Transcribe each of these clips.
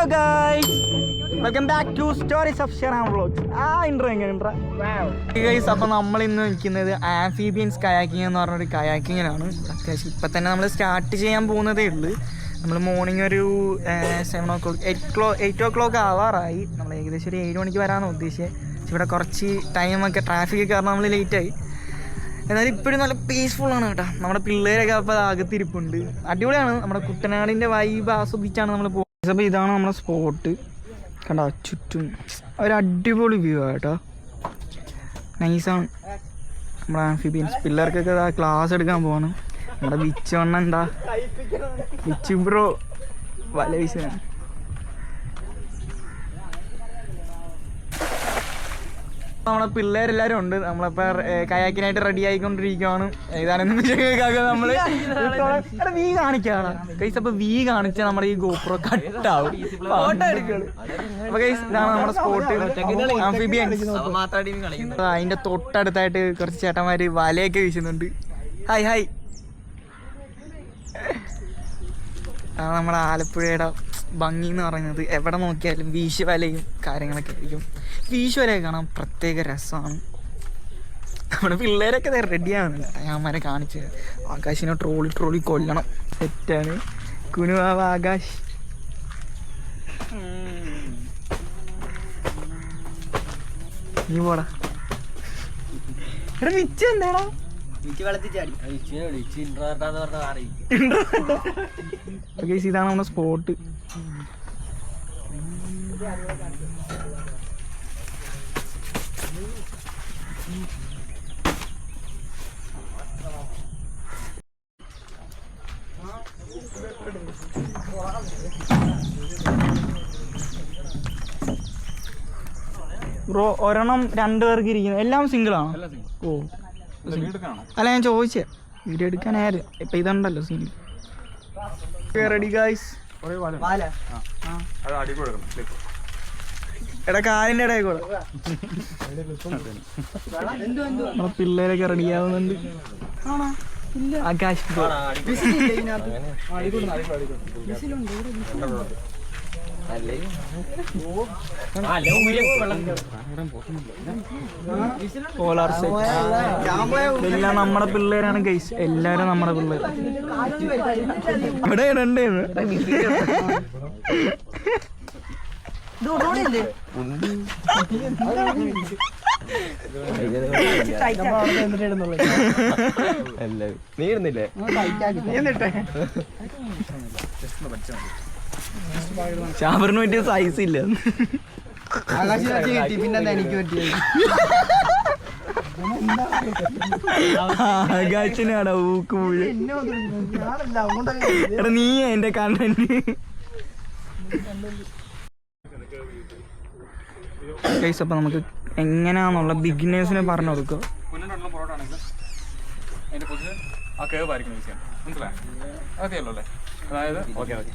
Hello guys welcome back to stories of Sheram vlogs ആ intro എങ്ങനെ intro guys അപ്പോൾ നമ്മൾ ഇന്ന് നിൽക്കുന്നത് ആംഫീബിയൻസ് കയാക്കിംഗ് എന്ന് പറഞ്ഞൊരു കയാക്കിങ്ങിലാണ്. അത്യാവശ്യം ഇപ്പം തന്നെ നമ്മൾ സ്റ്റാർട്ട് ചെയ്യാൻ പോകുന്നതേ ഉള്ളൂ. നമ്മൾ മോർണിംഗ് ഒരു സെവൻ ഓ ക്ലോക്ക് എയ്റ്റ് ക്ലോ എയ്റ്റ് ഓ ക്ലോക്ക് ആവാറായി. നമ്മൾ ഏകദേശം ഒരു ഏഴ് മണിക്ക് വരാമെന്ന് ഉദ്ദേശിച്ചത് പക്ഷേ ഇവിടെ കുറച്ച് ടൈമൊക്കെ ട്രാഫിക് കാരണം നമ്മൾ ലേറ്റായി എന്നാലും ഇപ്പോഴും നല്ല പീസ്ഫുൾ ആണ് കേട്ടോ. നമ്മുടെ പിള്ളേരൊക്കെ അപ്പോൾ അകത്തിരിപ്പുണ്ട് അടിപൊളിയാണ്. നമ്മുടെ കുട്ടനാടിന്റെ വൈബ് ആസ്വദിച്ചാണ് നമ്മൾ പോകുന്നത് അപ്പോൾ ഇതാണ് നമ്മുടെ സ്പോട്ട് കണ്ട? ചുറ്റും ഒരു അടിപൊളി വ്യൂ ആട്ടോ നൈസാണ് നമ്മുടെ ആംഫിബിയൻസ് പിള്ളേർക്കൊക്കെ ക്ലാസ് എടുക്കാൻ പോകണം നമ്മുടെ ബിച്ച് വണ്ണ എന്താ? ബിച്ച് ബ്രോ വല വീശാണ് നമ്മുടെ പിള്ളേരെല്ലാരും ഉണ്ട്. നമ്മളിപ്പോ കയാക്കിനായിട്ട് റെഡി ആയിക്കൊണ്ടിരിക്കുവാണ്. ഏതാണെന്ന് നമ്മൾ വി കാണിക്കാണ്. കൈസ് അപ്പൊ വി കാണിച്ച നമ്മുടെ ഈ ഗോപ്രോ കട്ടാവും. അപ്പൊ കൈസ് ഇതാണ് നമ്മുടെ സ്പോട്ട് അതിന്റെ തൊട്ടടുത്തായിട്ട് കുറച്ച് ചേട്ടന്മാര് വലയൊക്കെ വീശുന്നുണ്ട്. ഹായ് ഹായ് നമ്മുടെ ആലപ്പുഴയുടെ ഭംഗി എന്ന് പറയുന്നത്. എവിടെ നോക്കിയാലും വീശുവലയും കാര്യങ്ങളൊക്കെ ആയിരിക്കും. വീശുവലയൊക്കെ കാണാൻ പ്രത്യേക രസമാണ് നമ്മുടെ പിള്ളേരൊക്കെ റെഡിയാണ് ഞാന്മാരെ കാണിച്ച് ആകാശിനെ ട്രോളി ട്രോളി കൊല്ലണം. സെറ്റാണ് കുനുവാവ് ആകാശ്. നീ പോടാ. എടാ വിച്ച എന്താടാ? ഇതാണ് നമ്മുടെ സ്പോട്ട് ബ്രോ ഒരെണ്ണം രണ്ടു പേർക്ക് ഇരിക്കുന്നു. എല്ലാം സിംഗിൾ ആണോ? ഓ. അല്ല ഞാൻ ചോദിച്ചേ. വീഡിയോ എടുക്കാനായിരുന്നു ഇപ്പൊ ഇതുണ്ടല്ലോ സീൻ റെഡി ഗായ്സ് എടാ കാലിന്റെ ഇടയിൽ കൂടെ. നമ്മളെ പിള്ളേരൊക്കെ റെഡി ആവുന്നുണ്ട് ആകാശ് കോലാർ. എല്ലാം നമ്മുടെ പിള്ളേരാണ് ഗൈസ് എല്ലാരും നമ്മുടെ പിള്ളേർ ഇവിടെ ഇടണ്ടേന്ന് നീ ഇരുന്നില്ലേ ഷാബറിന് പറ്റിയ സൈസ് ഇല്ല. ആകാശിനാടാ ഊക്ക് മുഴുവൻ. എടാ നീ എന്റെ കണ്ടന്റ് ഗൈസ് അപ്പൊ നമുക്ക് എങ്ങനെയാന്നുള്ള ബിഗിനേഴ്സിനെ പറഞ്ഞു കൊടുക്കുക. മുന്നിലുള്ള പൊറോട്ട ആണെങ്കിൽ അതിന്റെ പൊസിഷൻ ആ കേവ് ആയിരിക്കും യൂസ് ചെയ്യാൻ. മനസ്സിലായോ? അതെയല്ലോ അല്ലേ അതായത് ഓക്കെ ഓക്കെ.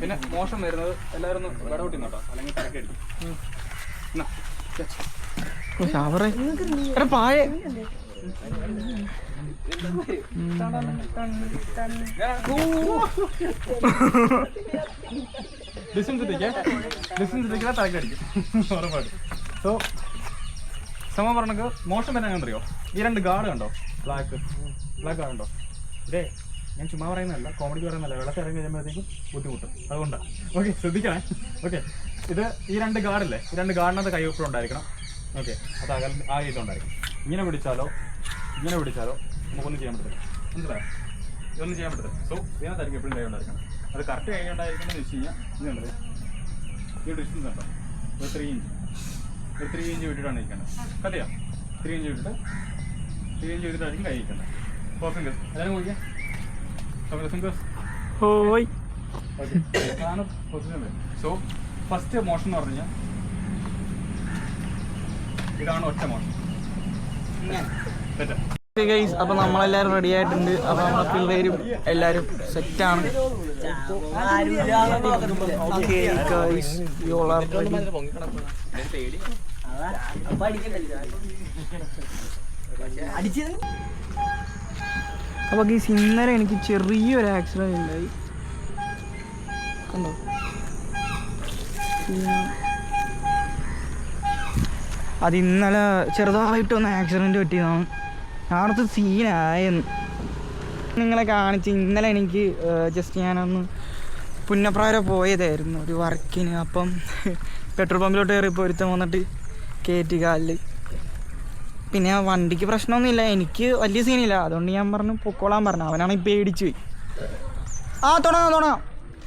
പിന്നെ മോശം വരുന്നത് എല്ലാവരും ഒന്ന് വിടവിട്ടി നോട്ടോ അല്ലെങ്കിൽ എന്നാ. പാഴെ ഉറപ്പായിട്ടും. സോ സമ പറഞ്ഞക്ക് മോശം വരാൻ അറിയോ ഈ രണ്ട് ഗാർഡ് കണ്ടോ? ബ്ലാക്ക് ബ്ലാക്ക് ഗാർഡ് ഉണ്ടോ? ഇതേ ഞാൻ ചുമ്മാ പറയുന്നതല്ല കോമഡിക്ക് പറയുന്നതല്ല. വെള്ളത്തിൽ ഇറങ്ങി കഴിയുമ്പോഴത്തേക്കും ബുദ്ധിമുട്ടും. അതുകൊണ്ടാണ് ഓക്കെ ശ്രദ്ധിക്കണേ. ഓക്കെ ഇത് ഈ രണ്ട് ഗാർഡില്ലേ ഈ രണ്ട് ഗാർഡിനകത്ത് കൈവപ്പം ഉണ്ടായിരിക്കണം ഓക്കെ അത് അകൽ ആ രീതിയിലുണ്ടായിരിക്കും ഇങ്ങനെ പിടിച്ചാലോ ഇങ്ങനെ പിടിച്ചാലോ? നമുക്കൊന്നും ചെയ്യാൻ പറ്റില്ല മനസ്സിലായോ? ഇതൊന്നും ചെയ്യാൻ പറ്റില്ല സോ ഇതിനകത്തായിരിക്കും എപ്പോഴും കൈ ഉണ്ടായിരിക്കണം അത് കറക്റ്റ് കൈ ഉണ്ടായിരിക്കുന്നത് വെച്ച് കഴിഞ്ഞാൽ ഇത് ഈ ഡിസ്റ്റൻസ് ഉണ്ടോ ഒരു ത്രീ ഇഞ്ച് ഒരു ത്രീ ഇഞ്ച് വിട്ടിട്ടാണ് ഇരിക്കേണ്ടത്. കത്തിയാ? ത്രീ ഇഞ്ച് വിട്ടിട്ട് ത്രീ ഇഞ്ച് വിട്ടിട്ടായിരിക്കും കൈ ഇരിക്കേണ്ടത്. ഫോർ ഫിംഗേഴ്സ് എല്ലാവരും കുടിക്കാം ഫോർ ഫിംഗേഴ്സ് അതാണ് പൊസിഷൻ സോ ഫസ്റ്റ് മോഷൻ എന്ന് പറഞ്ഞു കഴിഞ്ഞാൽ ഇതാണ് ഒറ്റ മോഷൻ അപ്പൊ നമ്മളെല്ലാരും റെഡി ആയിട്ടുണ്ട്. അപ്പൊ നമ്മളെ പിള്ളേരും എല്ലാരും സെറ്റാണ് അപ്പൊ ഗൈസ് ഇന്നലെ എനിക്ക് ചെറിയൊരു ആക്സിഡന്റ് ഉണ്ടായി. അത് ഇന്നലെ ചെറുതായിട്ടൊന്ന് ആക്സിഡന്റ് പറ്റിയതാണ് അവിടുത്തെ സീനായെന്ന് നിങ്ങളെ കാണിച്ച് ഇന്നലെ എനിക്ക് ജസ്റ്റ് ഞാനൊന്ന് പുന്നപ്രാര പോയതായിരുന്നു. ഒരു വർക്കിന് അപ്പം പെട്രോൾ പമ്പിലോട്ട് കയറി ഒരുത്തം വന്നിട്ട് കയറ്റി കാലിൽ പിന്നെ വണ്ടിക്ക് പ്രശ്നമൊന്നുമില്ല. എനിക്ക് വലിയ സീനില്ല അതുകൊണ്ട് ഞാൻ പറഞ്ഞു പൊക്കോളാൻ പറഞ്ഞു. അവനാണെങ്കിൽ പേടിച്ചു പോയി. ആ തുടങ്ങാം തുടങ്ങാം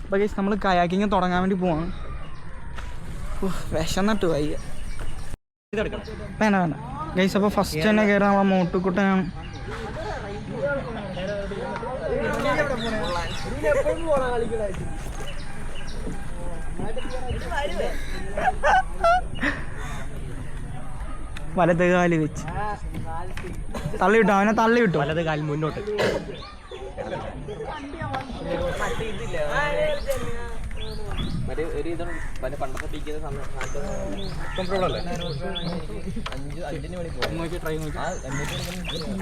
അപ്പോൾ നമ്മൾ കയാക്കിങ് തുടങ്ങാൻ വേണ്ടി പോവാണ്. വിഷം നട്ടു വയ്യ. വേണ്ട വേണ്ട. ഗൈസ് അപ്പോൾ ഫസ്റ്റ് തന്നെ കയറാൻ ആ മോട്ടുക്കുട്ട ഞാൻ വലത് കാൽ വെച്ച്. തള്ളി വിട്ടോ? അവനെ തള്ളി വിട്ടോ? വലത് കാൽ മുന്നോട്ട്. മറ്റേ ഒരു ഇതാണ് മറ്റേ പണ്ടത്തെ പീക്കുന്ന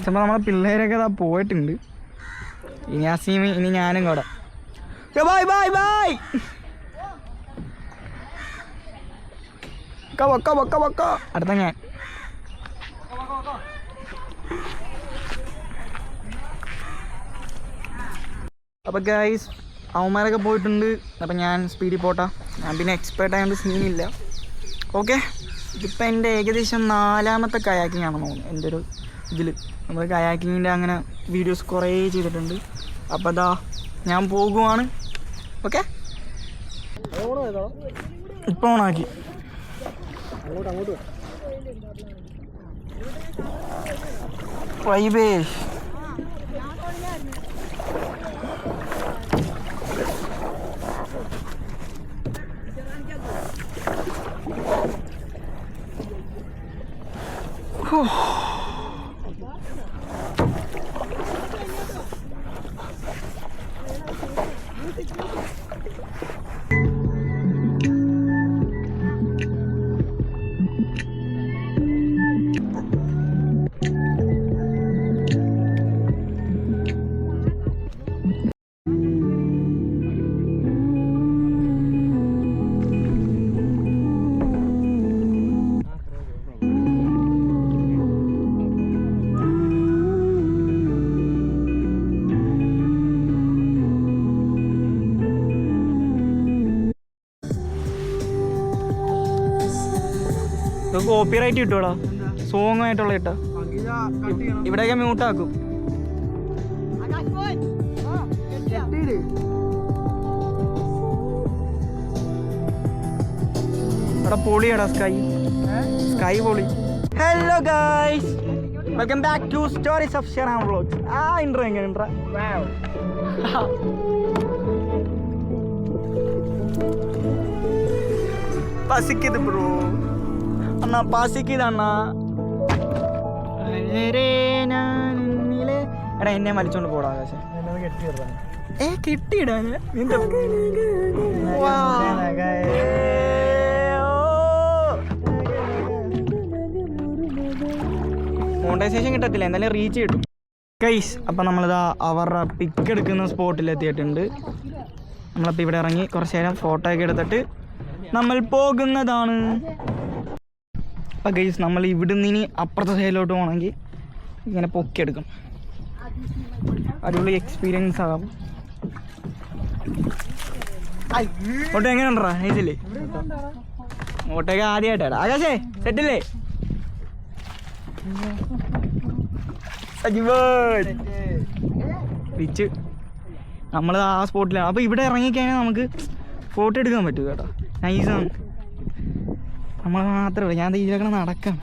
ചിലപ്പോൾ നമ്മളെ പിള്ളേരൊക്കെ ഇതാ പോയിട്ടുണ്ട്. ഇനി അസീം ഇനി ഞാനും കൂടെ. ബൈ ബൈ ബൈ വക്ക വക്ക വക്ക അടുത്ത ഞാൻ. അപ്പോൾ ഗൈസ് അവന്മാരൊക്കെ പോയിട്ടുണ്ട്. അപ്പം ഞാൻ സ്പീഡിൽ പോട്ടാ. ഞാൻ പിന്നെ എക്സ്പേർട്ട് ആയതുകൊണ്ട് സീനില്ല ഓക്കെ ഇതിപ്പോൾ എന്റെ ഏകദേശം നാലാമത്തെ കയാക്കിംഗ് ആണെന്ന് തോന്നുന്നു. എന്റെ ഒരു ഇതിൽ നമ്മൾ കയാക്കിങ്ങിന്റെ അങ്ങനെ വീഡിയോസ് കുറേ ചെയ്തിട്ടുണ്ട്. അപ്പോൾ അതാ ഞാൻ പോകുവാണ്. ഓക്കെ ഇപ്പോൾ ഓണാക്കി cool. കോപ്പി റൈറ്റ് കിട്ടുവാടാ? സോങ് ആയിട്ടുള്ള ഇട്ട. ഇവിടെയൊക്കെ മ്യൂട്ടാക്കും ഇവിടെ പൊളിയാടാ സ്കൈ സ്കൈ പൊളി. Hello guys welcome back to stories of Sheram vlogs ആ ഇൻട്രോ എങ്ങനെ ഇൻട്രോ പസിക്കിത് ബ്രോ അണ്ണാ പസിക്കിത് അണ്ണാ. എടാ എന്നെ വലിച്ചോണ്ട് പോടാ ആകാശം ഏ കിട്ടിയിടാ നിന്റെ വാ. ഓ. മോണിറ്റൈസേഷൻ കിട്ടത്തില്ല എന്തായാലും റീച്ച് കിട്ടും കൈസ് അപ്പം നമ്മളിതാ അവരുടെ പിക്ക് എടുക്കുന്ന സ്പോട്ടിൽ എത്തിയിട്ടുണ്ട് നമ്മളിപ്പോൾ ഇവിടെ ഇറങ്ങി കുറച്ച് നേരം ഫോട്ടോ ഒക്കെ എടുത്തിട്ട് നമ്മൾ പോകുന്നതാണ് അപ്പം ഗൈസ് നമ്മൾ ഇവിടുന്ന് ഇനി അപ്പുറത്തെ സൈഡിലോട്ട് പോകണമെങ്കിൽ ഇങ്ങനെ പൊക്കിയെടുക്കും. അടിപൊളി എക്സ്പീരിയൻസ് ആകാം. ഓട്ടോ എങ്ങനെ ഉണ്ടാ നൈസില്ലേ ഓട്ടോയൊക്കെ ആദ്യമായിട്ടാ ആകാശേ സെറ്റില്ലേ റിച്ച് നമ്മൾ ആ സ്പോട്ടിലാണ് അപ്പോൾ ഇവിടെ ഇറങ്ങിക്കഴിഞ്ഞാൽ നമുക്ക് ഫോട്ടോ എടുക്കാൻ പറ്റും കേട്ടോ. നൈസാണ് നമ്മൾ മാത്രമേ ഞാൻ ഇതിലൊക്കെ നടക്കാം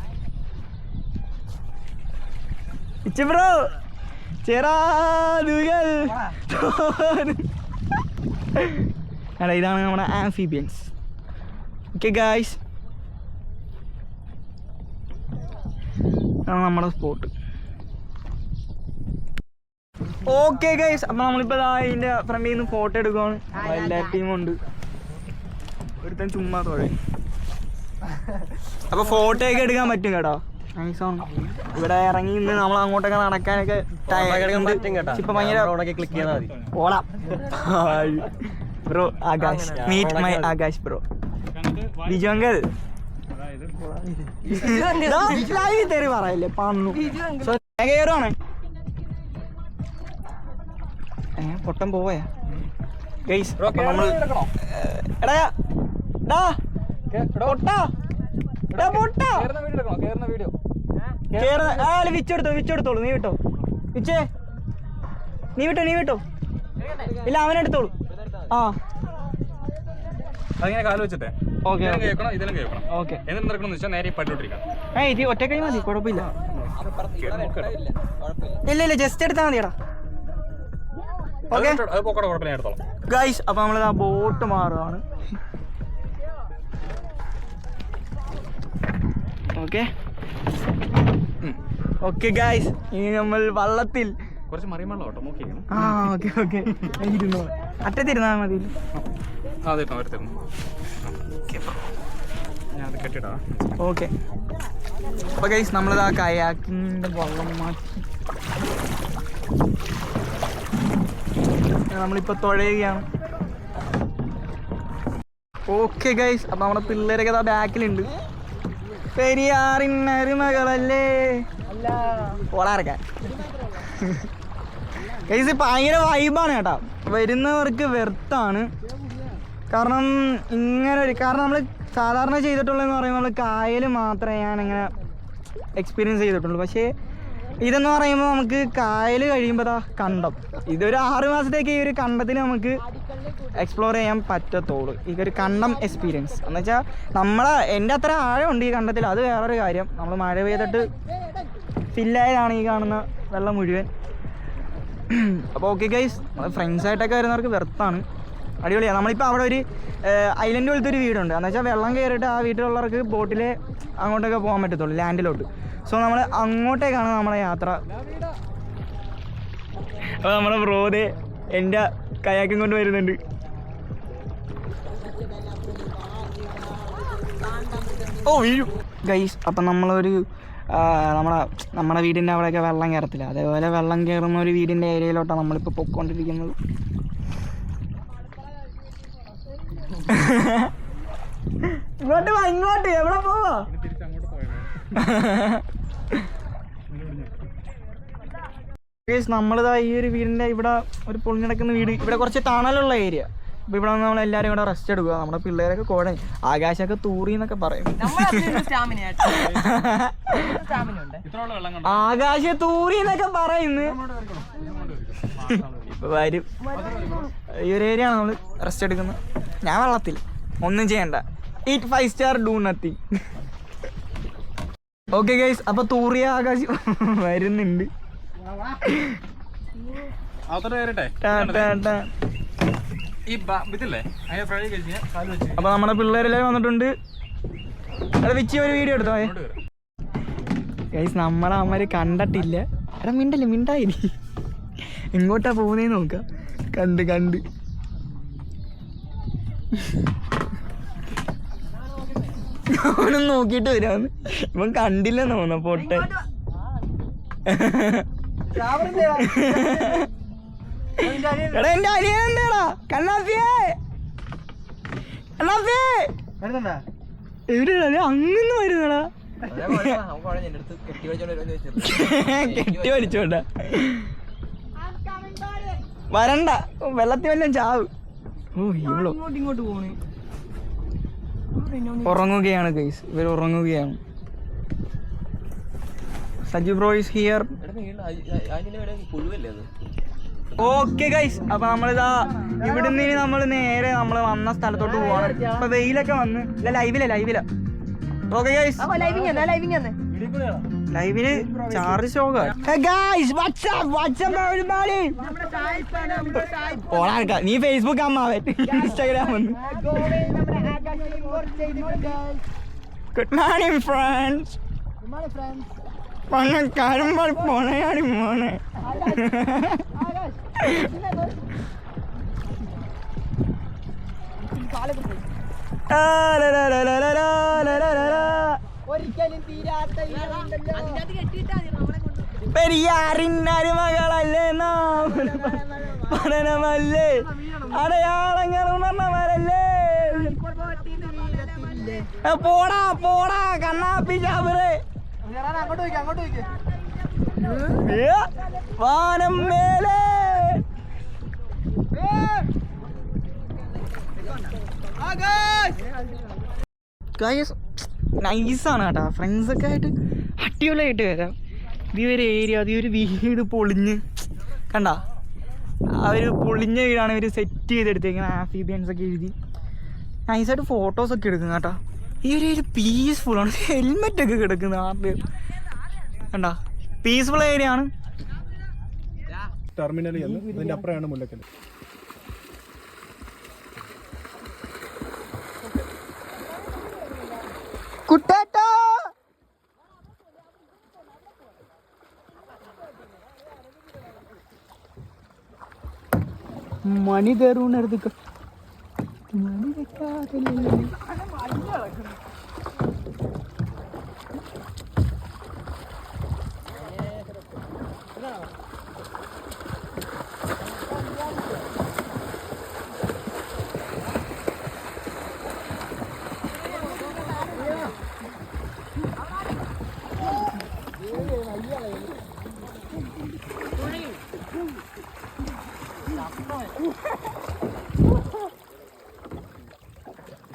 ഇച്ച ബ്രോ ചെറാതുകൾ എടാ ഇതാണ് നമ്മുടെ ആംഫിബിയൻസ്. ഓക്കെ ഗായ്സ് ഇതാണ് നമ്മുടെ സ്പോട്ട്. ഓക്കെ ഗൈസ് അപ്പൊ നമ്മളിപ്പോ ദാ ഇതിന്റെ ഫ്രണ്ടിൽ നിന്ന് ഫോട്ടോ എടുക്കുവാണ്. എല്ലാ ടീമുണ്ട് ഒരുത്തൻ ചുമ്മാ തൊഴ അപ്പൊ ഫോട്ടോ ഒക്കെ എടുക്കാൻ പറ്റും കേട്ടോ. ഇവിടെ ഇറങ്ങി നിന്ന് നമ്മൾ അങ്ങോട്ടൊക്കെ നടക്കാനൊക്കെ ഇപ്പൊ ഭയങ്കര ക്ലിക്ക് ചെയ്താൽ മതി. ഓളാം. Bro Akash. Meet my Akash. Bro. Live തെറി പറയല്ലേ പണ്ണു So, ഞാൻ കയറുവാണ് ഏ പൊട്ടം പോവാ. ഗൈസ് നമ്മൾ എടാ വിച്ചെടുത്തോ വിച്ചെടുത്തോളൂ നീ വിട്ടോ. വിച്ചേ. നീ വിട്ടോ നീ വിട്ടോ. ഇല്ല അവനെടുത്തോളൂ ആ. അതിങ്ങനെ കാൽ വെച്ചിട്ടേ. ഓക്കെ ഇതിലും കേൾക്കണം ഓക്കെ. എന്നിട്ട് നടക്കണം വെച്ചാൽ നേരെ പട്ടോട്ടിരിക്കണം ഏ ഇത് ഒറ്റ മതി കുഴപ്പമില്ല. ഇല്ല ഇല്ല ജസ്റ്റ് എടുത്താൽ മതിയടാ. ഓക്കെ. എടുത്തോളാം. ഗൈസ് അപ്പൊ നമ്മൾ ആ ബോട്ട് മാറുകയാണ് ഓക്കെ. ഓക്കെ ഗൈസ് ഇനി നമ്മൾ വള്ളത്തിൽ. കുറച്ച് മറിയുമ്പോൾ ആ ഓക്കെ ഓക്കെ. ഇരുന്നോ. അറ്റത്തിരുന്നാൽ മതി. അതെ കെട്ടിടാ. ഓക്കെ. അപ്പൊ ഗൈസ് നമ്മളിത് ആ കയാക്കിന്റെ വള്ളം മാറ്റി. നമ്മളിപ്പോ തുഴയുകയാണ്. ഓക്കെ ഗൈസ് അപ്പൊ നമ്മുടെ പിള്ളേരൊക്കെ ബാക്കിലുണ്ട്. പെരിയാറിൻ അരുമകളല്ലേ ഓളാർക്കാൻ ഗൈസ് ഭയങ്കര വൈബാണ് കേട്ടോ. വരുന്നവർക്ക് വെർത്താണ്. കാരണം ഇങ്ങനെ ഒരു കാരണം നമ്മൾ സാധാരണ ചെയ്തിട്ടുള്ളതെന്ന് പറയുമ്പോൾ നമ്മൾ കായൽ മാത്രമേ ഞാൻ ഇങ്ങനെ എക്സ്പീരിയൻസ് ചെയ്തിട്ടുള്ളൂ. പക്ഷേ ഇതെന്ന് പറയുമ്പോൾ നമുക്ക് കായൽ കഴിയുമ്പോൾ ദാ കണ്ടം. ഇതൊരു ആറ് മാസത്തേക്ക് ഈ ഒരു കണ്ടത്തിൽ നമുക്ക് എക്സ്പ്ലോർ ചെയ്യാൻ പറ്റത്തുള്ളൂ. ഈ ഒരു കണ്ടം എക്സ്പീരിയൻസ് എന്ന് വെച്ചാൽ നമ്മളെ എന്റെ അത്ര ആഴമുണ്ട് ഈ കണ്ടത്തിൽ. അത് വേറൊരു കാര്യം. നമ്മൾ മഴ പെയ്തിട്ട് ഫില്ലായതാണ് ഈ കാണുന്ന വെള്ളം മുഴുവൻ. അപ്പോൾ ഓക്കെ ഗൈസ് ഫ്രണ്ട്സ് ആയിട്ടൊക്കെ വരുന്നവർക്ക് വെർത്താണ് അടിപൊളിയാണ് നമ്മളിപ്പോൾ അവിടെ ഒരു ഐലൻഡ് പോലത്തെ ഒരു വീടുണ്ട്. എന്ന് വെച്ചാൽ വെള്ളം കയറിയിട്ട് ആ വീട്ടിലുള്ളവർക്ക് ബോട്ടിൽ അങ്ങോട്ടൊക്കെ പോകാൻ പറ്റത്തുള്ളൂ ലാൻഡിലോട്ട് സോ നമ്മൾ അങ്ങോട്ടേക്കാണ് നമ്മുടെ യാത്ര. അപ്പോൾ നമ്മുടെ ബ്രോതെ എന്റെ കയാക്കും കൊണ്ട് വരുന്നുണ്ട്. ഓ വീഴും. ഗൈസ് അപ്പം നമ്മളൊരു നമ്മുടെ നമ്മുടെ വീടിന്റെ അവിടെയൊക്കെ വെള്ളം കയറത്തില്ല അതേപോലെ വെള്ളം കയറുന്ന ഒരു വീടിന്റെ ഏരിയയിലോട്ടാണ് നമ്മളിപ്പോൾ പൊയ്ക്കൊണ്ടിരിക്കുന്നത് ഇങ്ങോട്ട് വാ ഇങ്ങോട്ട്. എവിടെ പോവാ നമ്മളിതാ ഈ ഒരു വീടിന്റെ ഇവിടെ ഒരു പൊളിഞ്ഞിടക്കുന്ന വീട്. ഇവിടെ കുറച്ച് തണലുള്ള ഏരിയ അപ്പൊ ഇവിടെ നമ്മൾ എല്ലാരും കൂടെ റെസ്റ്റ് എടുക്കുക. നമ്മുടെ പിള്ളേരൊക്കെ കോട ആകാശമൊക്കെ തൂറി എന്നൊക്കെ പറയും. ഇത്രയുള്ള വെള്ളം കണ്ടോ? ആകാശ തൂറി എന്നൊക്കെ പറയുന്നു. ഇപ്പൊ വരും. ഈ ഒരു ഏരിയ ആണ് നമ്മൾ റെസ്റ്റ് എടുക്കുന്നത്. ഞാൻ വെള്ളത്തിൽ. ഒന്നും ചെയ്യണ്ട. Eat five star do nothing okay guys അപ്പൊ തൂറിയ ആകാശം വരുന്നുണ്ട്. അപ്പൊ നമ്മുടെ പിള്ളേരെല്ലാം വന്നിട്ടുണ്ട്. അത് വിച്ചി ഒരു വീഡിയോ എടുത്തോ? ഗൈസ് നമ്മളെ അമ്മര് കണ്ടിട്ടില്ല. എടാ മിണ്ടല്ലേ? മിണ്ടായി ഇങ്ങോട്ടാ പോകുന്നേ നോക്കാം. കണ്ട് കണ്ട്. അവനും നോക്കിയിട്ട് വരാന്ന്. ഇവൻ കണ്ടില്ലെന്ന് തോന്നുന്നു പൊട്ടെ. എടാ എന്റെ അനിയൻ എന്താടാ? കണ്ണാഫിയേ കണ്ണാഫിയേ എവിടെയാ അങ്ങനെ വരുന്നടാ. കെട്ടി വലിച്ചോണ്ട. വരണ്ട. വെള്ളത്തിൽ വല്ലതും ചാവ്. ഇങ്ങോട്ട് പോണേ. ഉറങ്ങുകയാണ് ഗൈസ് ഇവർ ഉറങ്ങുകയാണ്. Saju bro is here okay guys അപ്പൊ നമ്മളിതാ ഇവിടുന്ന് ഇനി നമ്മൾ നേരെ നമ്മൾ വന്ന സ്ഥലത്തോട്ട് പോവാണ്. ഇപ്പൊ വെയിലൊക്കെ വന്ന്. ഇല്ല ലൈവില ലൈവില okay guys living charge everybody ഓളാർക്ക നീ ഫേസ്ബുക്ക് അമ്മാവൻ ഇൻസ്റ്റാഗ്രാം ഗുഡ് മോർണിംഗ് ഫ്രണ്ട്സ് പണക്കാരും പോണയാടി മോനെ ആ, ലാ, ലാ, ലാ, ലാ, ലാ, ലാ, ലാ, ലാ, ഒരിക്കലും തീരാത്ത പെരിയാറിന്നൊരു മകളല്ലേ നാം? പഠനമല്ലേ? അടയാളങ്ങൾ ഉണർന്നവരല്ലേ പോടാ പോടാ കണ്ണാപ്പി ചാവറേ അങ്ങോട്ട് അങ്ങോട്ട് വാനം മേലെ. ഗൈസ് നൈസാണ് കേട്ടോ. ഫ്രണ്ട്സൊക്കെ ആയിട്ട് അടിപൊളിയായിട്ട് വരാം. ഈ ഒരു ഏരിയ അതീ ഒരു വീട് പൊളിഞ്ഞ്. കണ്ട? ആ ഒരു പൊളിഞ്ഞ വീടാണ് ഇവർ സെറ്റ് ചെയ്തെടുത്തേക്കുന്നത് ആഫിബിയൻസ് ഒക്കെ എഴുതി. നൈസായിട്ട് ഫോട്ടോസൊക്കെ എടുക്കും കേട്ടോ. ഈ ഒരു ഏരിയ പീസ്ഫുൾ ആണ്. ഹെൽമെറ്റ് ഒക്കെ കിടക്കുന്ന ആർട്ട് കണ്ട? പീസ്ഫുൾ ഏരിയ ആണ്. ടെർമിനൽ അതിന്റെ അപ്പുറമാണ് മുല്ലക്കൽ മണി കയറൂണെടുത്ത് മണി വെക്കാതില്ല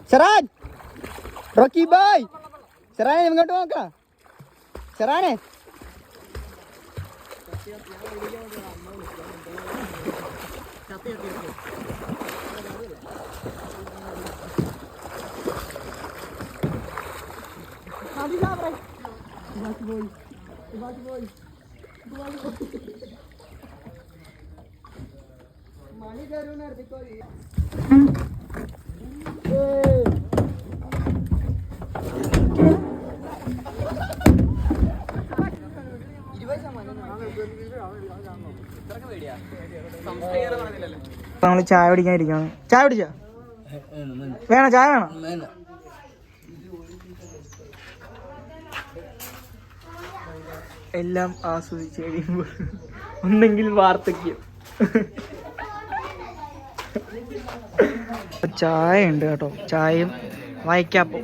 സെറാൻ റോക്കി ബോയ് സെറാനെ ഇങ്ങോട്ട് നോക്കാം സെറാനെ നമ്മൾ ചായ കുടിക്കാൻ ഇരിക്കുകയാണ് ചായ പിടിച്ചോ വേണോ? ചായ വേണോ? എല്ലാം ആസ്വദിച്ച് കഴിയുമ്പോൾ ഒന്നെങ്കിൽ വാർദ്ധക്യം. ചായ ഉണ്ട് കേട്ടോ. ചായയും വായിക്കാപ്പോ.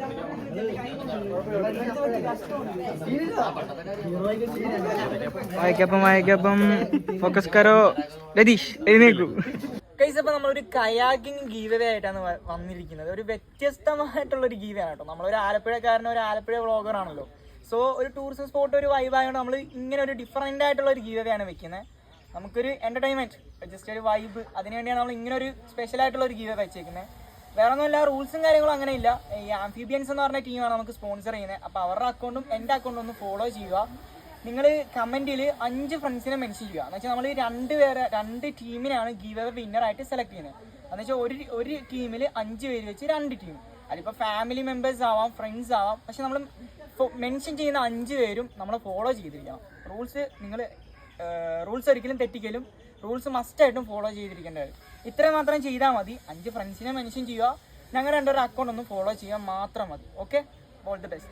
വായിക്കപ്പം വായിക്കപ്പം. ഫോക്കസ് കരോ. രതീഷ് എഴുന്നേക്കൂ കൈസ് ഇപ്പൊ നമ്മളൊരു കയാക്കിംഗ് ഗീവേ ആയിട്ടാണ് വന്നിരിക്കുന്നത്. ഒരു വ്യത്യസ്തമായിട്ടുള്ള ഒരു ഗീവയാണ് കേട്ടോ. നമ്മളൊരു ആലപ്പുഴക്കാരൻ ഒരു ആലപ്പുഴ വ്ളോഗർ ആണല്ലോ. സോ ഒരു ടൂറിസ്റ്റ് സ്പോട്ട് ഒരു വൈബായതുകൊണ്ട് നമ്മൾ ഇങ്ങനെ ഒരു ഡിഫറെന്റ് ആയിട്ടുള്ള ഒരു ഗീവേ ആണ് വെക്കുന്നത് നമുക്കൊരു എന്റർടൈൻമെന്റ് ജസ്റ്റ് ഒരു വൈബ് അതിനുവേണ്ടിയാണ് നമ്മൾ ഇങ്ങനെ ഒരു സ്പെഷ്യൽ ആയിട്ടുള്ള ഒരു ഗീവ വെച്ചേക്കുന്നത് വേറെ ഒന്നുമില്ല റൂൾസും കാര്യങ്ങളും അങ്ങനെ ഇല്ല. ഈ ആംഫിബിയൻസ് എന്ന് പറഞ്ഞ ടീമാണ് നമുക്ക് സ്പോൺസർ ചെയ്യുന്നത് അപ്പോൾ അവരുടെ അക്കൗണ്ടും എന്റെ അക്കൗണ്ടും ഒന്ന് ഫോളോ ചെയ്യുക. നിങ്ങൾ കമന്റിൽ അഞ്ച് ഫ്രണ്ട്സിനെ മെൻഷൻ ചെയ്യുക. എന്ന് വെച്ചാൽ നമ്മൾ രണ്ട് പേരെ രണ്ട് ടീമിനാണ് ഗീവ് വിന്നർ ആയിട്ട് സെലക്ട് ചെയ്യുന്നത് എന്ന് വെച്ചാൽ ഒരു ഒരു ടീമിൽ അഞ്ച് പേര് വെച്ച് രണ്ട് ടീം അതിപ്പോൾ ഫാമിലി മെമ്പേഴ്സ് ആവാം ഫ്രണ്ട്സ് ആവാം. പക്ഷെ നമ്മൾ മെൻഷൻ ചെയ്യുന്ന അഞ്ച് പേരും നമ്മൾ ഫോളോ ചെയ്തിരിക്കണം. റൂൾസ് നിങ്ങൾ റൂൾസ് ഒരിക്കലും തെറ്റിക്കലും റൂൾസ് മസ്റ്റായിട്ടും ഫോളോ ചെയ്തിരിക്കേണ്ടത് ഇത്ര മാത്രം ചെയ്താൽ മതി. അഞ്ച് ഫ്രണ്ട്സിനെ മെൻഷൻ ചെയ്യുക. ഞങ്ങൾ രണ്ടൊരു അക്കൗണ്ട് ഒന്ന് ഫോളോ ചെയ്യാൻ മാത്രം മതി. Okay all the best